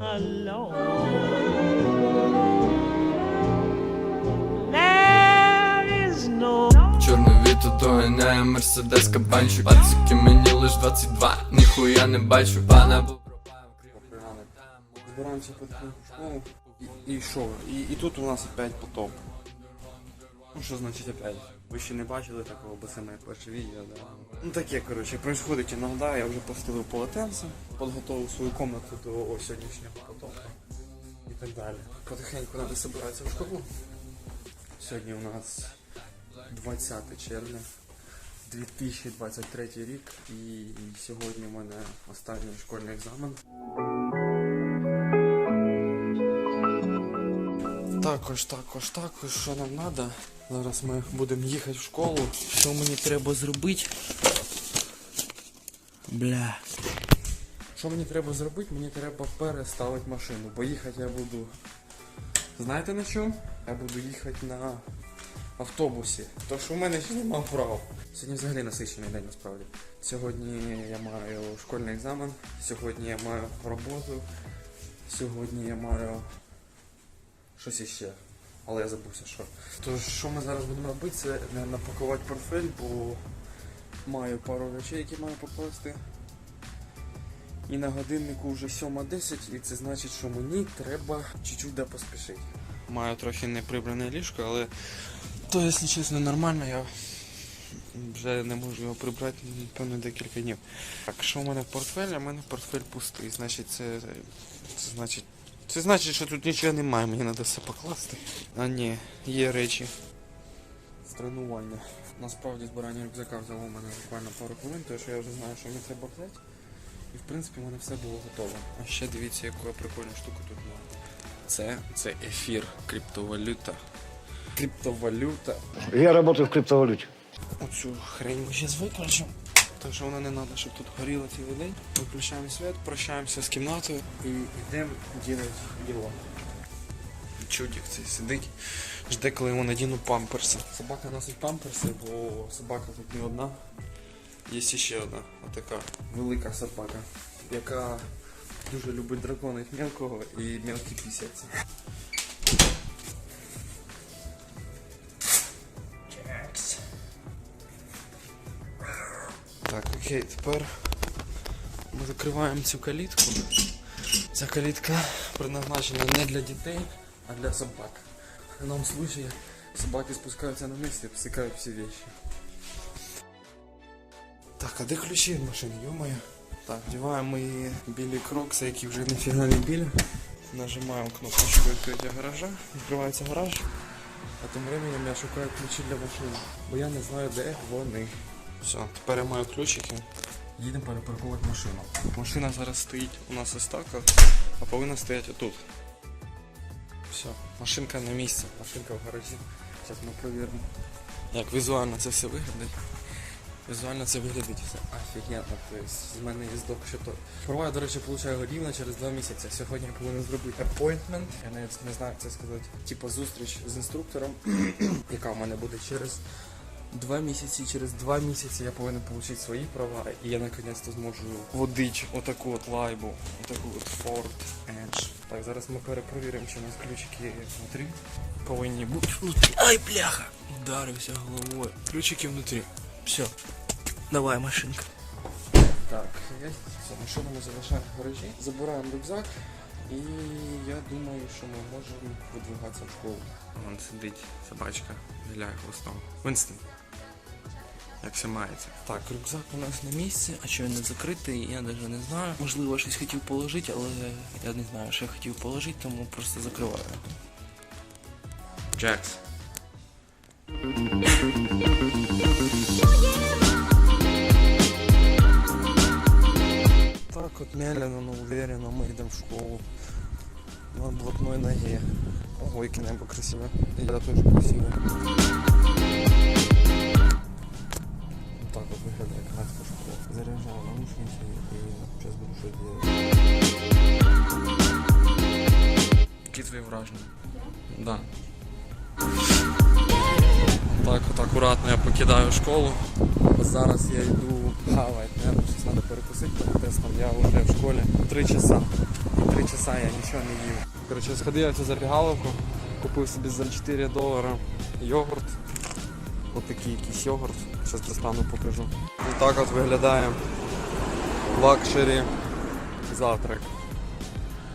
alone. There is no Чорне віто доганяє мерседес кабанчик Пацики мені лиш 22, ніхуя не бачу Пана Збираємося потихоньку школу. І, і що? І, і тут у нас опять потоп. Ну що значить опять? Ви ще не бачили такого, бо це моє перше відео, да. Ну таке, коротше, происходить іноді, я вже постелив полотенце, підготував свою комнату до о, сьогоднішнього потопу і так далі. Потихеньку треба збиратися в школу. Сьогодні у нас 20 червня. 2023 рік і сьогодні у мене останній школьний екзамен. Також, також, також, що нам треба? Зараз ми будемо їхати в школу. Що мені треба зробити? Бля. Що мені треба зробити? Мені треба переставити машину, бо їхати я буду. Знаєте на чому? Я буду їхати на автобусі. То що в мене ще немає прав. Сьогодні взагалі насичений день насправді. Сьогодні я маю школьний екзамен, сьогодні я маю роботу, сьогодні я маю щось іще. Але я забувся, що. Тож, що ми зараз будемо робити, це не напакувати портфель, бо маю пару речей, які маю покласти. І на годиннику вже 7.10, і це значить, що мені треба чуть-чуть да поспішити. Маю трохи неприбране ліжко, але то, якщо чесно, нормально, я вже не можу його прибрати, напевно, декілька днів. Так, що в мене в портфелі? У мене портфель пустий. Значить, це, це значить. Це значить, що тут нічого немає, мені треба все покласти. А ні, є речі. З тренування. Насправді збирання рюкзака взяло у мене буквально пару хвилин, тому що я вже знаю, що мені треба взяти. І в принципі у мене все було готово. А ще дивіться, яку я прикольну штуку тут маю. Це, це ефір, криптовалюта. Криптовалюта. Я работаю в криптовалюте. Оцю хрень ми зараз виключимо. Так що вона не треба, щоб тут горіло цілий день. Виключаємо світ, прощаємося з кімнатою і йдемо робити діло. Чудик цей сидить, жде, коли йому надіну памперси. Собака носить памперси, бо собака тут не одна. Є ще одна, отака велика собака, яка дуже любить драконів мелкого і мелкі пісяці. Окей, тепер ми закриваємо цю калітку. Ця калітка предназначена не для дітей, а для собак. В даному случае собаки спускаються на низ і обсикають всі вещи. Так, а де ключі від машини, йомаю? Так, вдіваємо мої білі крокси, які вже ніфіга не білі. Нажимаємо кнопочку відкриття гаража, відкривається гараж. А тим временем я шукаю ключі для машини, бо я не знаю, де вони. Все, тепер я маю ключики. Їдемо перепаркувати машину. Машина зараз стоїть у нас ось так, а повинна стояти отут. Все, машинка на місці, машинка в гаражі. Зараз ми перевіримо. Як візуально це все виглядає. Візуально це виглядить все офігенно. Тобто з мене є здок, що то. Права, я, до речі, получаю рівно через 2 місяці. Сьогодні я повинен зробити appointment. Я навіть не знаю, як це сказати. Типа зустріч з інструктором, яка в мене буде через Два місяці, через два місяці я повинен отримати свої права, і я наконець-то зможу водити отаку от лайбу, отаку от Ford Edge. Так, зараз ми перепровіримо, чи у нас ключики внутрі. Повинні бути внутрі. Ай, бляха! Ударився головою. Ключики внутрі. Все. Давай, машинка. Так, є. Все, машину ми залишаємо в гаражі. Забираємо рюкзак. І я думаю, що ми можемо видвигатися в школу. Вон сидить собачка, виляє хвостом. Винстон. Як все мається. Так, рюкзак у нас на місці, а що він не закритий, я навіть не знаю. Можливо, щось хотів положити, але я не знаю, що я хотів положити, тому просто закриваю. Джекс. Так от медленно, но уверенно мы идем в школу. На блатной ноге. Яке небо красиве. І я теж красиве. Наушники і зараз буду щось робити. Які твої враження? Да. Так от акуратно я покидаю школу. Зараз я йду хавати, наверное, щось треба перекусити перед тестом. Я вже в школі 3 часа. 3 часа я нічого не їв. Коротше, сходив я в цю забігаловку, купив собі за 4 долара йогурт. Отакий якийсь йогурт. Зараз достану покажу. Ось так от виглядає лакшері завтрак.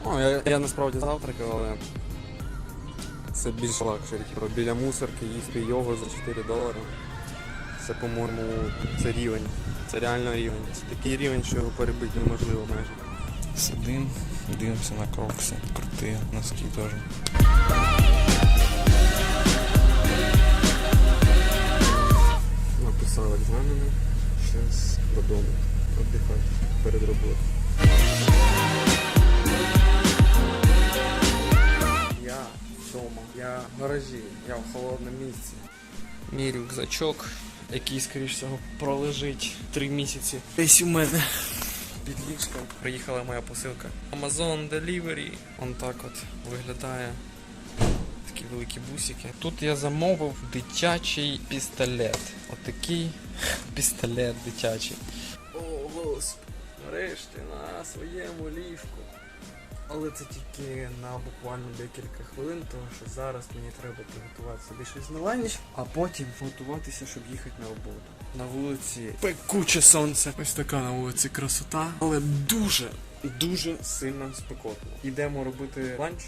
Ну, я, я насправді завтракав, але це більше лакшері. Типу, біля мусорки їсти йогурт за 4 долари. Це, по-моєму, це рівень. Це реально рівень. Це такий рівень, що його перебити неможливо майже. Сидим, дивимося на крокси. Круті, носки теж. Написав екзамени. Зараз додому. Віддихати перед роботою. Я вдома, я в гаражі, я в холодному місці. Мій рюкзачок, який, скоріш всього, пролежить три місяці. Десь у мене під ліжком приїхала моя посилка. Amazon Delivery. Он так от виглядає. Такі великі бусики. Тут я замовив дитячий пістолет. Отакий пістолет дитячий. О, господи, нарешті на своєму ліжку. Але це тільки на буквально декілька хвилин, тому що зараз мені треба приготувати собі щось на ланіч, а потім готуватися, щоб їхати на роботу. На вулиці пекуче сонце. Ось така на вулиці красота, але дуже, дуже сильно спекотно. Йдемо робити ланч.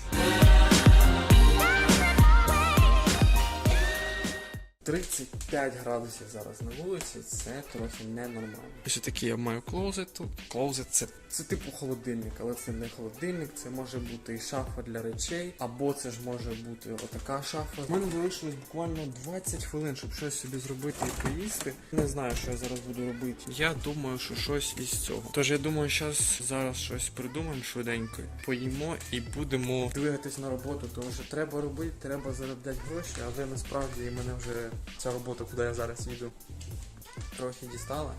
35 градусів зараз на вулиці, це трохи ненормально. Ось такий я маю клоузет тут. Клоузет це, це типу холодильник, але це не холодильник, це може бути і шафа для речей, або це ж може бути отака шафа. У мене залишилось буквально 20 хвилин, щоб щось собі зробити і поїсти. Не знаю, що я зараз буду робити. Я думаю, що щось із цього. Тож я думаю, зараз зараз щось придумаємо швиденько, поїмо і будемо двигатись на роботу, тому що треба робити, треба заробляти гроші, але насправді мене вже ця робота, куди я зараз їду, трохи дістала.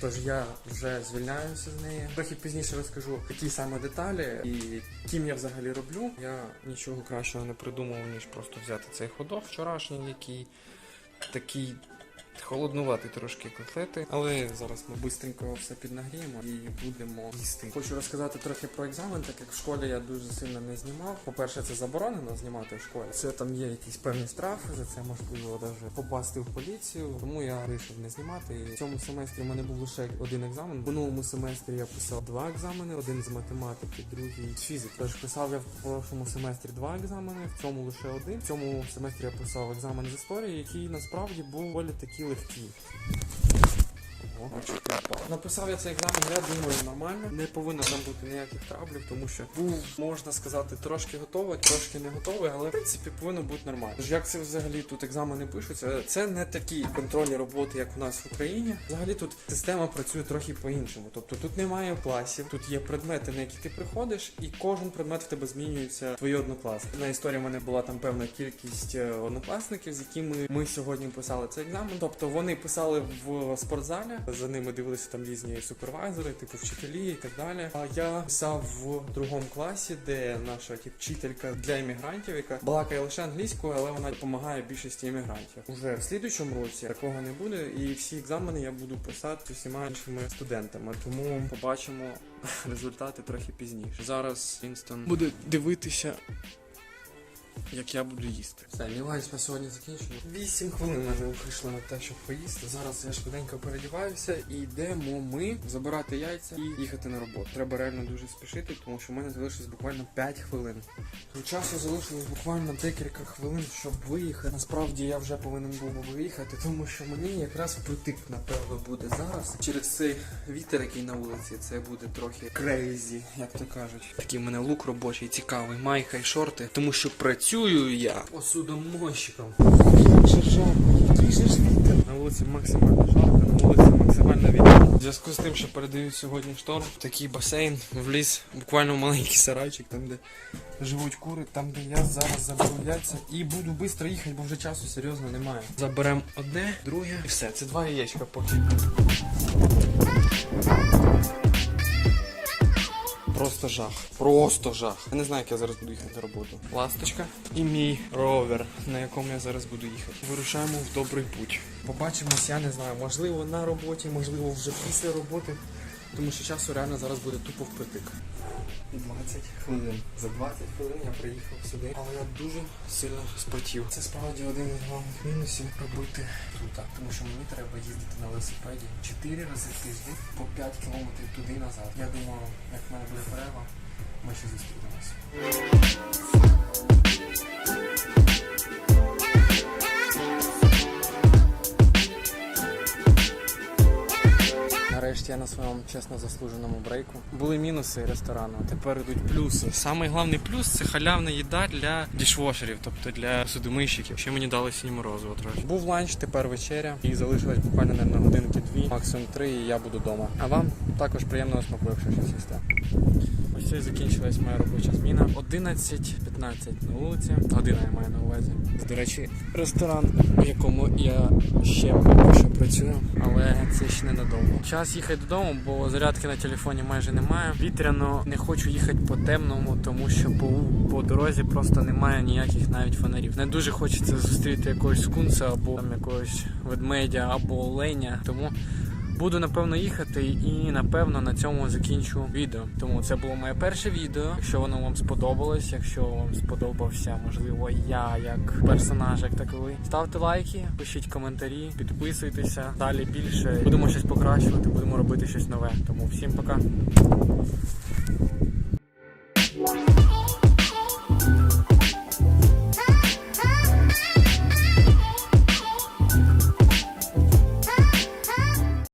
Тож я вже звільняюся з неї. Трохи пізніше розкажу, які саме деталі і ким я взагалі роблю. Я нічого кращого не придумав, ніж просто взяти цей ходок вчорашній, який такий холоднуватий трошки котлети. Але зараз ми швидко все піднагріємо і будемо їсти. Хочу розказати трохи про екзамен, так як в школі я дуже сильно не знімав. По-перше, це заборонено знімати в школі. Це там є якісь певні штрафи, за це можливо навіть попасти в поліцію. Тому я вирішив не знімати. І в цьому семестрі в мене був лише один екзамен. В минулому семестрі я писав два екзамени: один з математики, другий з фізики. Тож писав я в прошлому семестрі два екзамени, в цьому лише один. В цьому семестрі я писав екзамен з історії, який насправді був доволі такий with you. Написав я цей екзамен, я думаю, нормально. Не повинно там бути ніяких траблів, тому що був, можна сказати, трошки готовий, трошки не готовий, але в принципі повинно бути нормально. Тож як це взагалі тут екзамени пишуться? Це не такі контрольні роботи, як у нас в Україні. Взагалі тут система працює трохи по-іншому. Тобто тут немає класів, тут є предмети, на які ти приходиш, і кожен предмет в тебе змінюється твої однокласники. На історії в мене була там певна кількість е, однокласників, з якими ми сьогодні писали цей екзамен. Тобто вони писали в спортзалі, за ними дивилися там різні супервайзери, типу вчителі і так далі. А я писав в другому класі, де наша тип, вчителька для іммігрантів, яка балакає лише англійською, але вона допомагає більшості іммігрантів. Уже в слідучому році такого не буде, і всі екзамени я буду писати з усіма іншими студентами. Тому побачимо результати трохи пізніше. Зараз Інстон буде дивитися. Як я буду їсти. Все, лівайсь на сьогодні закінчено. 8 хвилин мене вийшло на те, щоб поїсти. Зараз я швиденько передіваюся і йдемо ми забирати яйця і їхати на роботу. Треба реально дуже спішити, тому що в мене залишилось буквально 5 хвилин. До часу залишилось буквально декілька хвилин, щоб виїхати. Насправді я вже повинен був виїхати, тому що мені якраз притик, напевно, буде зараз. Через цей вітер, який на вулиці, це буде трохи крейзі, як то кажуть. Такий в мене лук робочий, цікавий, майка і шорти, тому що працюю я вітер. На вулиці максимально жарко, на вулиці максимально вітер. В зв'язку з тим, що передають сьогодні шторм, такий басейн вліз буквально в маленький сарайчик, там де живуть кури, там де я зараз заберу яйця і буду швидко їхати, бо вже часу серйозно немає. Заберемо одне, друге і все. Це два яєчка поки. Просто жах. Просто жах. Я не знаю, як я зараз буду їхати на роботу. Ласточка і мій ровер, на якому я зараз буду їхати. Вирушаємо в добрий путь. Побачимось, я не знаю, можливо на роботі, можливо вже після роботи. Тому що часу реально зараз буде тупо впритик. 20 хвилин. За 20 хвилин я приїхав сюди, але я дуже сильно спотів. Це справді один із головних мінусів робити тут. Тому що мені треба їздити на велосипеді 4 рази в тиждень по 5 кілометрів туди і назад. Я думаю, як в мене буде перерва, ми ще зустрінемося. Нарешті я на своєму чесно заслуженому брейку. Були мінуси ресторану, тепер йдуть плюси. Самий головний плюс це халявна їда для дішвошерів, тобто для судомийщиків. Ще мені дали сінь морозиво трохи. Був ланч, тепер вечеря. І залишилось буквально на годинки дві, максимум три, і я буду вдома. А вам також приємного смаку, якщо щось їсте. І закінчилась моя робоча зміна. 11.15 на вулиці. Година я маю на увазі. До речі, ресторан, в якому я ще поки що працюю, але це ще не надовго. Час їхати додому, бо зарядки на телефоні майже немає. Вітряно не хочу їхати по темному, тому що по, по дорозі просто немає ніяких навіть фонарів. Не дуже хочеться зустріти якогось скунса або там якогось ведмедя або оленя. Тому Буду напевно їхати і напевно на цьому закінчу відео. Тому це було моє перше відео. Якщо воно вам сподобалось, якщо вам сподобався, можливо, я як персонаж, як таковий, ставте лайки, пишіть коментарі, підписуйтеся. Далі більше будемо щось покращувати, будемо робити щось нове. Тому всім пока.